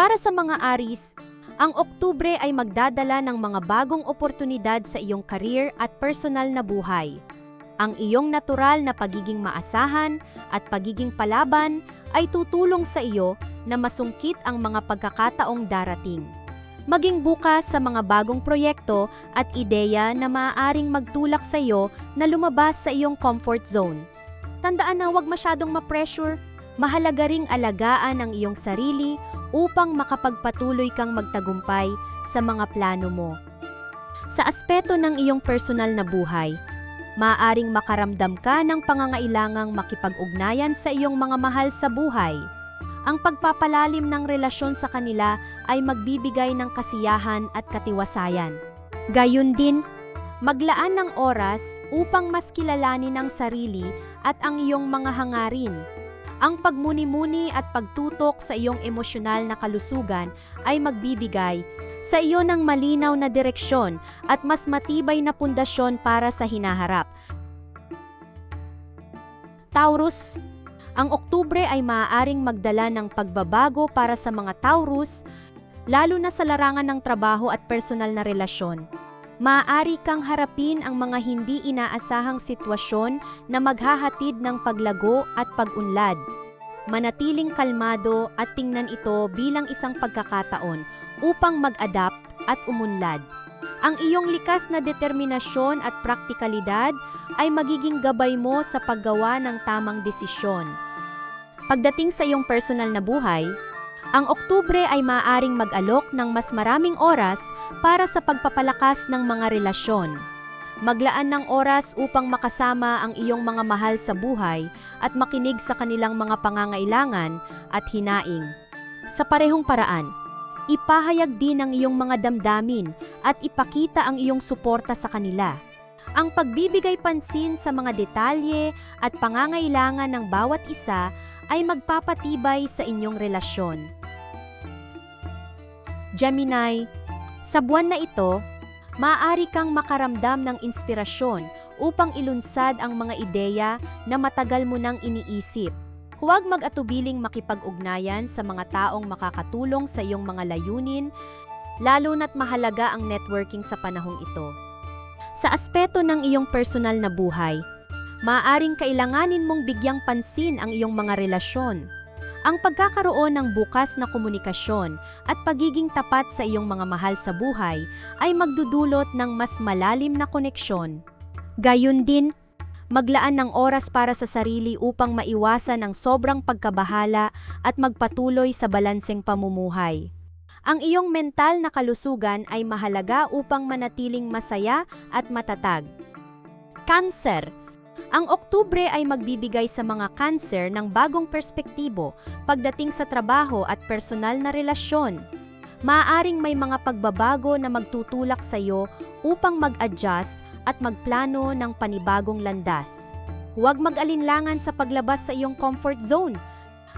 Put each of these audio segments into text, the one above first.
Para sa mga Aris, ang Oktubre ay magdadala ng mga bagong oportunidad sa iyong career at personal na buhay. Ang iyong natural na pagiging maasahan at pagiging palaban ay tutulong sa iyo na masungkit ang mga pagkakataong darating. Maging bukas sa mga bagong proyekto at ideya na maaaring magtulak sa iyo na lumabas sa iyong comfort zone. Tandaan na huwag masyadong ma-pressure, mahalaga ring alagaan ang iyong sarili upang makapagpatuloy kang magtagumpay sa mga plano mo. Sa aspeto ng iyong personal na buhay, maaaring makaramdam ka ng pangangailangang makipag-ugnayan sa iyong mga mahal sa buhay. Ang pagpapalalim ng relasyon sa kanila ay magbibigay ng kasiyahan at katiwasayan. Gayun din, maglaan ng oras upang mas kilalanin ang sarili at ang iyong mga hangarin. Ang pagmuni-muni at pagtutok sa iyong emosyonal na kalusugan ay magbibigay sa iyo ng malinaw na direksyon at mas matibay na pundasyon para sa hinaharap. Taurus, ang Oktubre ay maaaring magdala ng pagbabago para sa mga Taurus, lalo na sa larangan ng trabaho at personal na relasyon. Maaari kang harapin ang mga hindi inaasahang sitwasyon na maghahatid ng paglago at pag-unlad. Manatiling kalmado at tingnan ito bilang isang pagkakataon upang mag-adapt at umunlad. Ang iyong likas na determinasyon at praktikalidad ay magiging gabay mo sa paggawa ng tamang desisyon. Pagdating sa iyong personal na buhay, ang Oktubre ay maaaring mag-alok ng mas maraming oras para sa pagpapalakas ng mga relasyon. Maglaan ng oras upang makasama ang iyong mga mahal sa buhay at makinig sa kanilang mga pangangailangan at hinaing. Sa parehong paraan, ipahayag din ang iyong mga damdamin at ipakita ang iyong suporta sa kanila. Ang pagbibigay pansin sa mga detalye at pangangailangan ng bawat isa ay magpapatibay sa inyong relasyon. Gemini, sa buwan na ito, maaari kang makaramdam ng inspirasyon upang ilunsad ang mga ideya na matagal mo nang iniisip. Huwag mag-atubiling makipag-ugnayan sa mga taong makakatulong sa iyong mga layunin, lalo na't mahalaga ang networking sa panahong ito. Sa aspeto ng iyong personal na buhay, maaaring kailanganin mong bigyang pansin ang iyong mga relasyon. Ang pagkakaroon ng bukas na komunikasyon at pagiging tapat sa iyong mga mahal sa buhay ay magdudulot ng mas malalim na koneksyon. Gayun din, maglaan ng oras para sa sarili upang maiwasan ang sobrang pagkabahala at magpatuloy sa balanseng pamumuhay. Ang iyong mental na kalusugan ay mahalaga upang manatiling masaya at matatag. Cancer Ang Oktubre ay magbibigay sa mga cancer ng bagong perspektibo pagdating sa trabaho at personal na relasyon. Maaaring may mga pagbabago na magtutulak sa iyo upang mag-adjust at magplano ng panibagong landas. Huwag mag-alinlangan sa paglabas sa iyong comfort zone.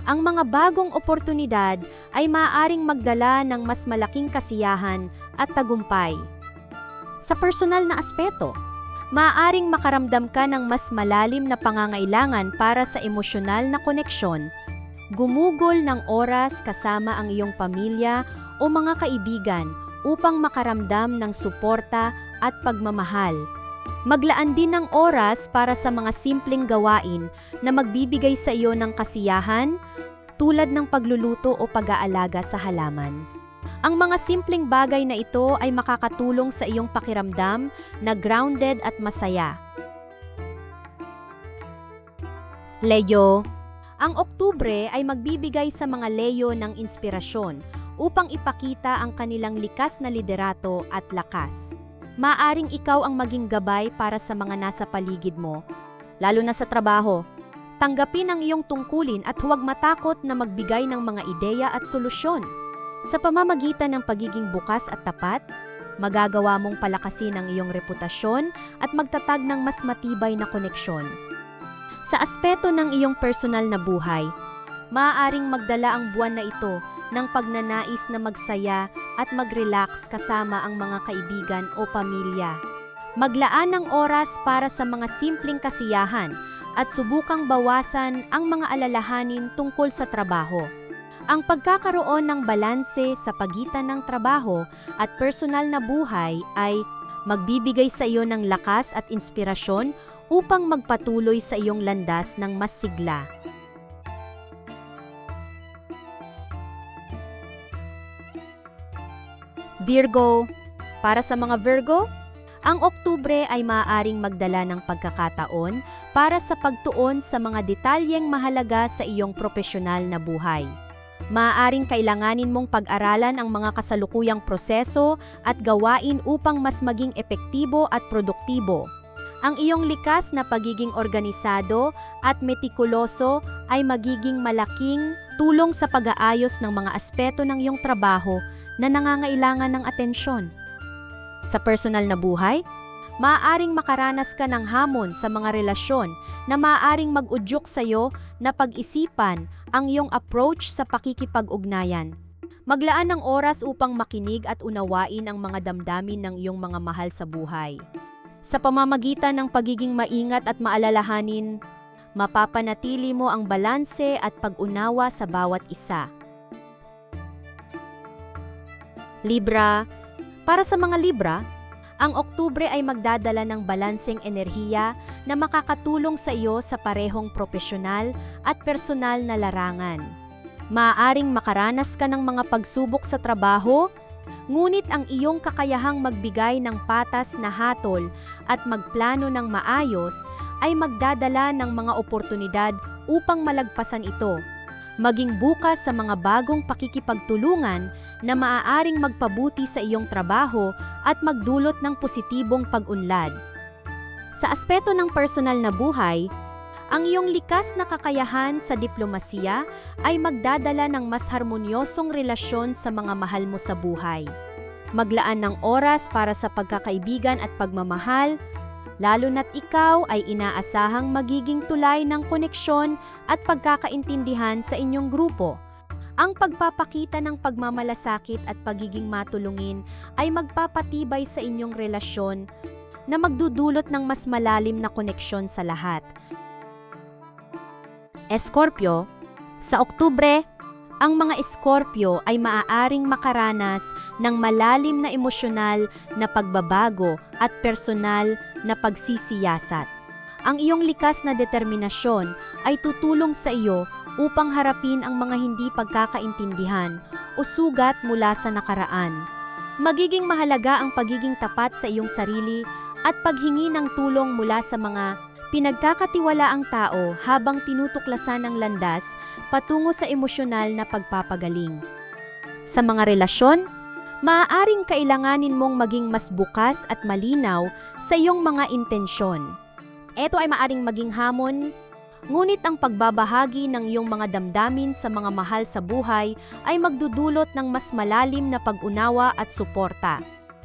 Ang mga bagong oportunidad ay maaaring magdala ng mas malaking kasiyahan at tagumpay. Sa personal na aspeto, maaaring makaramdam ka ng mas malalim na pangangailangan para sa emosyonal na koneksyon. Gumugol ng oras kasama ang iyong pamilya o mga kaibigan upang makaramdam ng suporta at pagmamahal. Maglaan din ng oras para sa mga simpleng gawain na magbibigay sa iyo ng kasiyahan tulad ng pagluluto o pag-aalaga sa halaman. Ang mga simpleng bagay na ito ay makakatulong sa iyong pakiramdam na grounded at masaya. Leo Ang Oktubre ay magbibigay sa mga Leo ng inspirasyon upang ipakita ang kanilang likas na liderato at lakas. maaring ikaw ang maging gabay para sa mga nasa paligid mo, lalo na sa trabaho. Tanggapin ang iyong tungkulin at huwag matakot na magbigay ng mga ideya at solusyon. Sa pamamagitan ng pagiging bukas at tapat, magagawa mong palakasin ang iyong reputasyon at magtatag ng mas matibay na koneksyon. Sa aspeto ng iyong personal na buhay, maaaring magdala ang buwan na ito ng pagnanais na magsaya at mag-relax kasama ang mga kaibigan o pamilya. Maglaan ng oras para sa mga simpleng kasiyahan at subukang bawasan ang mga alalahanin tungkol sa trabaho. Ang pagkakaroon ng balanse sa pagitan ng trabaho at personal na buhay ay magbibigay sa iyo ng lakas at inspirasyon upang magpatuloy sa iyong landas ng mas sigla. Virgo, para sa mga Virgo, ang Oktubre ay maaaring magdala ng pagkakataon para sa pagtuon sa mga detalyeng mahalaga sa iyong profesional na buhay. Maaaring kailanganin mong pag-aralan ang mga kasalukuyang proseso at gawain upang mas maging epektibo at produktibo. Ang iyong likas na pagiging organisado at metikuloso ay magiging malaking tulong sa pag-aayos ng mga aspeto ng iyong trabaho na nangangailangan ng atensyon. Sa personal na buhay, maaaring makaranas ka ng hamon sa mga relasyon na maaaring mag-udyok sa iyo na pag-isipan ang iyong approach sa pakikipag-ugnayan. Maglaan ng oras upang makinig at unawain ang mga damdamin ng iyong mga mahal sa buhay. Sa pamamagitan ng pagiging maingat at maalalahanin, mapapanatili mo ang balanse at pag-unawa sa bawat isa. Libra, para sa mga Libra, ang Oktubre ay magdadala ng balanseng enerhiya na makakatulong sa iyo sa parehong profesional at personal na larangan. Maaaring makaranas ka ng mga pagsubok sa trabaho, ngunit ang iyong kakayahang magbigay ng patas na hatol at magplano ng maayos ay magdadala ng mga oportunidad upang malagpasan ito. Maging bukas sa mga bagong pakikipagtulungan na maaaring magpabuti sa iyong trabaho at magdulot ng positibong pag-unlad. Sa aspeto ng personal na buhay, ang iyong likas na kakayahan sa diplomasiya ay magdadala ng mas harmonyosong relasyon sa mga mahal mo sa buhay. Maglaan ng oras para sa pagkakaibigan at pagmamahal, lalo na't ikaw ay inaasahang magiging tulay ng koneksyon at pagkakaintindihan sa inyong grupo. Ang pagpapakita ng pagmamalasakit at pagiging matulungin ay magpapatibay sa inyong relasyon na magdudulot ng mas malalim na koneksyon sa lahat. Escorpio, sa Oktubre, ang mga Escorpio ay maaaring makaranas ng malalim na emosyonal na pagbabago at personal na pagsisiyasat. Ang iyong likas na determinasyon ay tutulong sa iyo upang harapin ang mga hindi pagkakaintindihan o sugat mula sa nakaraan. Magiging mahalaga ang pagiging tapat sa iyong sarili at paghingi ng tulong mula sa mga pinagkakatiwalaang tao habang tinutuklasan ng landas patungo sa emosyonal na pagpapagaling. Sa mga relasyon, maaaring kailanganin mong maging mas bukas at malinaw sa iyong mga intensyon. Ito ay maaring maging hamon, ngunit ang pagbabahagi ng iyong mga damdamin sa mga mahal sa buhay ay magdudulot ng mas malalim na pag-unawa at suporta.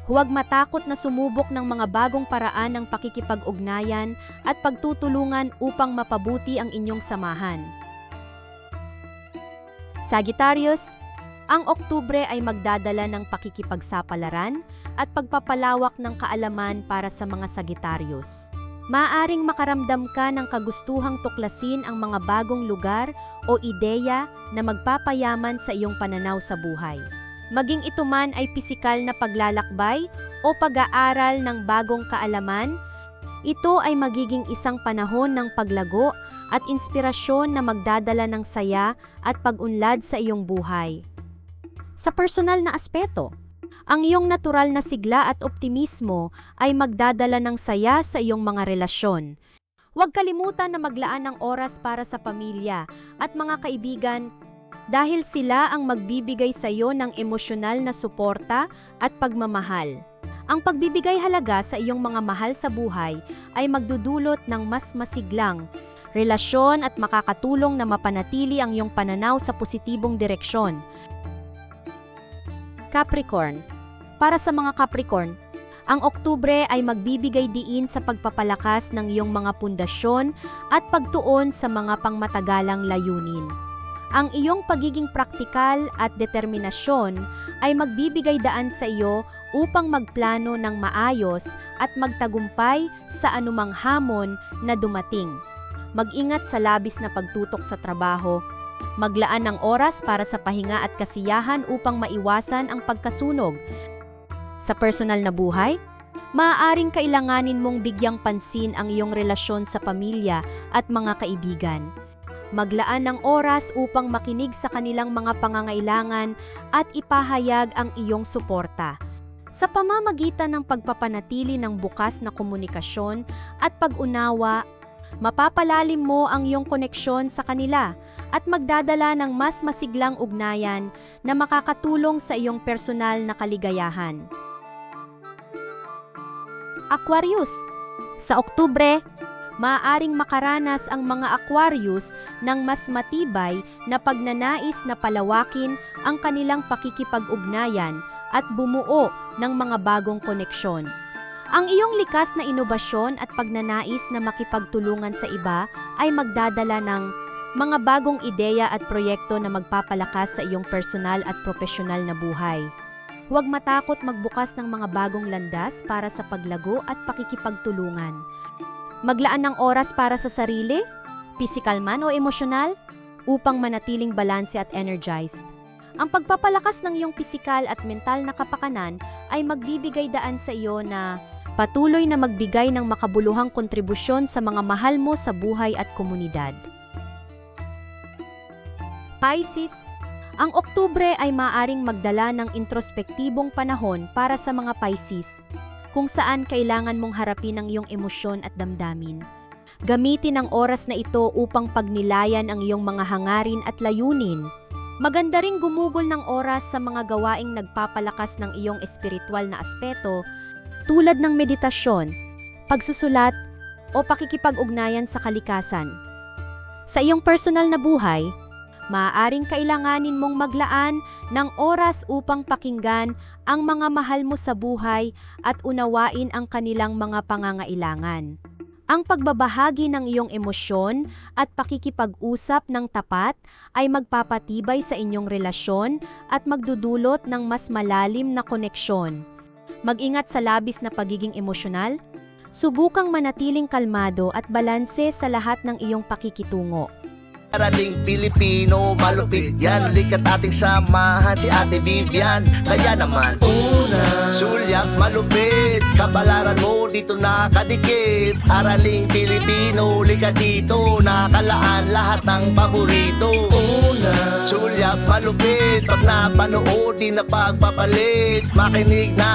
Huwag matakot na sumubok ng mga bagong paraan ng pakikipag-ugnayan at pagtutulungan upang mapabuti ang inyong samahan. Sagittarius, ang Oktubre ay magdadala ng pakikipagsapalaran at pagpapalawak ng kaalaman para sa mga Sagittarius. Maaring makaramdam ka ng kagustuhang tuklasin ang mga bagong lugar o ideya na magpapayaman sa iyong pananaw sa buhay. Maging ito man ay pisikal na paglalakbay o pag-aaral ng bagong kaalaman, ito ay magiging isang panahon ng paglago at inspirasyon na magdadala ng saya at pag-unlad sa iyong buhay. Sa personal na aspeto, ang iyong natural na sigla at optimismo ay magdadala ng saya sa iyong mga relasyon. Huwag kalimutan na maglaan ng oras para sa pamilya at mga kaibigan dahil sila ang magbibigay sa iyo ng emosyonal na suporta at pagmamahal. Ang pagbibigay halaga sa iyong mga mahal sa buhay ay magdudulot ng mas masiglang relasyon at makakatulong na mapanatili ang iyong pananaw sa positibong direksyon. Capricorn Para sa mga Capricorn, ang Oktubre ay magbibigay diin sa pagpapalakas ng iyong mga pundasyon at pagtuon sa mga pangmatagalang layunin. Ang iyong pagiging praktikal at determinasyon ay magbibigay daan sa iyo upang magplano ng maayos at magtagumpay sa anumang hamon na dumating. Mag-ingat sa labis na pagtutok sa trabaho. Maglaan ng oras para sa pahinga at kasiyahan upang maiwasan ang pagkasunog. Sa personal na buhay, maaaring kailanganin mong bigyang pansin ang iyong relasyon sa pamilya at mga kaibigan. Maglaan ng oras upang makinig sa kanilang mga pangangailangan at ipahayag ang iyong suporta. Sa pamamagitan ng pagpapanatili ng bukas na komunikasyon at pag-unawa, mapapalalim mo ang iyong koneksyon sa kanila at magdadala ng mas masiglang ugnayan na makakatulong sa iyong personal na kaligayahan. Aquarius Sa Oktubre, maaaring makaranas ang mga Aquarius ng mas matibay na pagnanais na palawakin ang kanilang pakikipag-ugnayan at bumuo ng mga bagong koneksyon. Ang iyong likas na inobasyon at pagnanais na makipagtulungan sa iba ay magdadala ng mga bagong ideya at proyekto na magpapalakas sa iyong personal at profesional na buhay. Huwag matakot magbukas ng mga bagong landas para sa paglago at pakikipagtulungan. Maglaan ng oras para sa sarili, pisikal man o emosyonal, upang manatiling balanse at energized. Ang pagpapalakas ng iyong pisikal at mental na kapakanan ay magbibigay daan sa iyo na patuloy na magbigay ng makabuluhang kontribusyon sa mga mahal mo sa buhay at komunidad. Pisces, ang Oktubre ay maaring magdala ng introspektibong panahon para sa mga Pisces, kung saan kailangan mong harapin ang iyong emosyon at damdamin. Gamitin ang oras na ito upang pagnilayan ang iyong mga hangarin at layunin. Maganda ring gumugol ng oras sa mga gawaing nagpapalakas ng iyong espiritual na aspeto tulad ng meditasyon, pagsusulat, o pakikipag-ugnayan sa kalikasan. Sa iyong personal na buhay, maaaring kailanganin mong maglaan ng oras upang pakinggan ang mga mahal mo sa buhay at unawain ang kanilang mga pangangailangan. Ang pagbabahagi ng iyong emosyon at pakikipag-usap ng tapat ay magpapatibay sa inyong relasyon at magdudulot ng mas malalim na koneksyon. Mag-ingat sa labis na pagiging emosyonal. Subukang manatiling kalmado at balanse sa lahat ng iyong pakikitungo. Araling Pilipino, malupit yan. Likat ating samahan si Ate Vivian. Kaya naman Una Sulyak malupit. Kabalaran mo dito nakadikit. Araling Pilipino, likat dito. Nakalaan lahat ng paborito. Una Sulyak malupit. Pag napanood di na pagpapalit. Makinig na